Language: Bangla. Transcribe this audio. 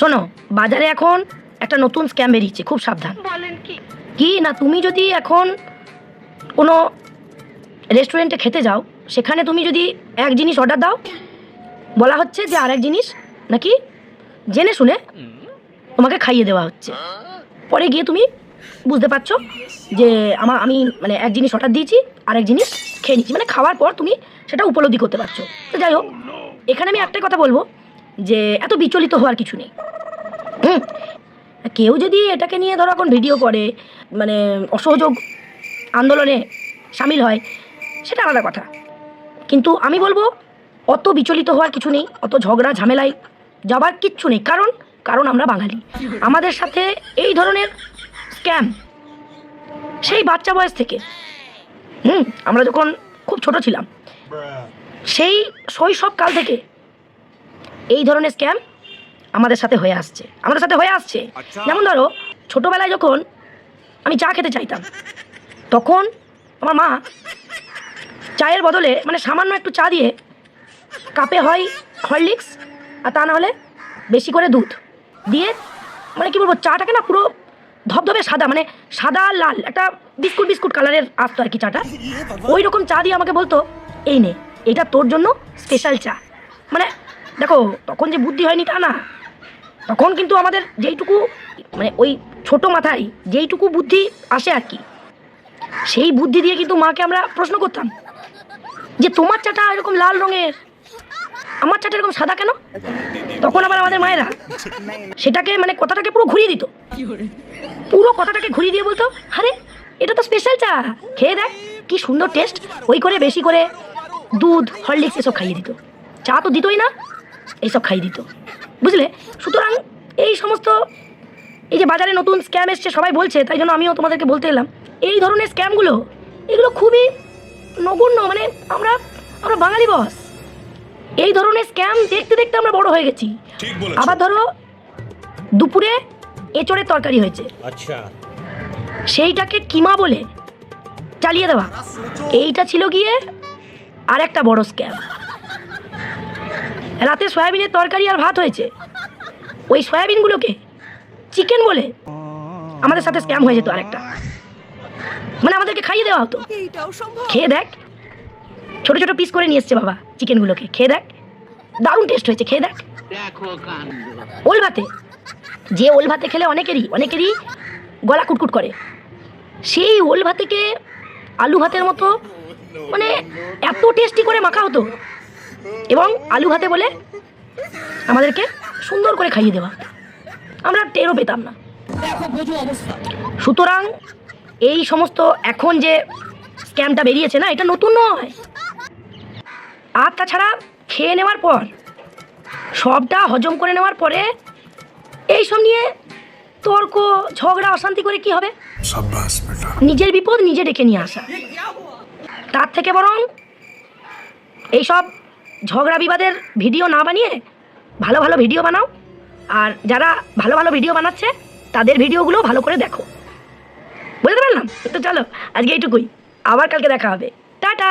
শোনো বাজারে এখন একটা নতুন স্ক্যাম বেরিয়েছে খুব সাবধান। বলেন কি? কি না তুমি যদি এখন কোনো রেস্টুরেন্টে খেতে যাও সেখানে তুমি যদি এক জিনিস অর্ডার দাও বলা হচ্ছে যে আরেক জিনিস নাকি জেনে শুনে তোমাকে খাইয়ে দেওয়া হচ্ছে। পরে গিয়ে তুমি বুঝতে পারছ যে আমার আমি মানে এক জিনিস অর্ডার দিয়েছি আরেক জিনিস খেয়ে নিচ্ছি মানে খাওয়ার পর তুমি সেটা উপলব্ধি করতে পারছ। তো যাই হোক এখানে আমি একটাই কথা বলব যে এত বিচলিত হওয়ার কিছু নেই। হুম। কেউ যদি এটাকে নিয়ে ধরো এখন ভিডিও করে মানে অসহযোগ আন্দোলনে সামিল হয়, সেটা আলাদা কথা। কিন্তু আমি বলব, অত বিচলিত হওয়ার কিছু নেই, অত ঝগড়া ঝামেলায় যাবার কিচ্ছু নেই। কারণ কারণ আমরা বাঙালি। আমাদের সাথে এই ধরনের স্ক্যাম সেই বাচ্চা বয়স থেকে, হুম, আমরা যখন খুব ছোট ছিলাম, সেই শৈশবকাল থেকে এই ধরনের স্ক্যাম আমাদের সাথে হয়ে আসছে। আমাদের সাথে হয়ে আসছে। যেমন ধরো ছোটোবেলায় যখন আমি চা খেতে চাইতাম তখন আমার মা চায়ের বদলে মানে সামান্য একটু চা দিয়ে কাপে হয় হরলিক্স আর তা না হলে বেশি করে দুধ দিয়ে মানে কি বলব চাটাকে না পুরো ধবধবে সাদা মানে সাদা লাল একটা বিস্কুট বিস্কুট কালারের আসতো আর কি চাটা। ওই রকম চা দিয়ে আমাকে বলতো এই নে এটা তোর জন্য স্পেশাল চা। মানে দেখো তখন যে বুদ্ধি হয়নি তা না। তখন কিন্তু আমাদের যেইটুকু মানে ওই ছোট মাথায় যেইটুকু বুদ্ধি আসে আর কি। সেই বুদ্ধি দিয়ে কিন্তু মাকে আমরা প্রশ্ন করতাম যে, তোমার চাটা এরকম লাল রঙের, আমার চাটা এরকম সাদা কেন? তখন আবার আমাদের মায়েরা সেটাকে মানে কথাটাকে পুরো ঘুরিয়ে দিত। পুরো কথাটাকে ঘুরিয়ে দিয়ে বলতো, আরে, এটা তো স্পেশাল চা, খেয়ে দেখ, কি সুন্দর টেস্ট ওই করে বেশি করে দুধ, হরলিক্স এসব খাইয়ে দিত। চা তো দিতই না এইসব খাইয়ে দিত। বুঝলে? সুতরাং এই সমস্ত এই যে বাজারে নতুন স্ক্যাম এসছে সবাই বলছে তাই জন্য আমিও তোমাদেরকে বলতে এলাম। এই ধরনের স্ক্যামগুলো এগুলো খুবই নগণ্য মানে আমরা আমরা বাঙালি বস এই ধরনের স্ক্যাম দেখতে দেখতে আমরা বড় হয়ে গেছি। আবার ধরো দুপুরে এঁচড়ের তরকারি হয়েছে। আচ্ছা। সেইটাকে কিমা বলে চালিয়ে দেওয়া। এইটা ছিল গিয়ে আর একটা বড় স্ক্যাম রাতে সয়াবিনের তরকারি আর ভাত হয়েছে। ওই সয়াবিনগুলোকে চিকেন বলে। আমাদের সাথে স্ক্যাম হয়ে যেত আরেকটা। মানে আমাদেরকে খাইয়ে দেওয়া হতো। খেয়ে দেখ। ছোট ছোট পিস করে নিয়ে এসছে বাবা চিকেনগুলোকে খেয়ে দেখ। দারুণ টেস্ট হয়েছে খেয়ে দেখ। ওল ভাতে। যে ওল ভাতে খেলে অনেকেরই অনেকেরই গলা কুটকুট করে। সেই ওল ভাতেকে আলু ভাতের মতো মানে এত টেস্টি করে মাখা হতো। এবং আলু ভাতে বলে আমাদেরকে সুন্দর করে খাইয়ে দেওয়া। আমরা টেরও পেতাম না। সুতরাং এই সমস্ত এখন যে স্ক্যামটা বেরিয়েছে না এটা নতুন নয়। আর তাছাড়া খেয়ে নেওয়ার পর সবটা হজম করে নেওয়ার পরে এই সব নিয়ে তর্ক ঝগড়া অশান্তি করে কি হবে? নিজের বিপদ নিজে ডেকে নিয়ে আসা। তার থেকে বরং এইসব ঝগড়া বিবাদের ভিডিও না বানিয়ে ভালো ভালো ভিডিও বানাও। আর যারা ভালো ভালো ভিডিও বানাচ্ছে, তাদের ভিডিওগুলো ভালো করে দেখো। বুঝতে পারলাম? তো চলো, আজকে এইটুকুই। আবার কালকে দেখা হবে। টাটা!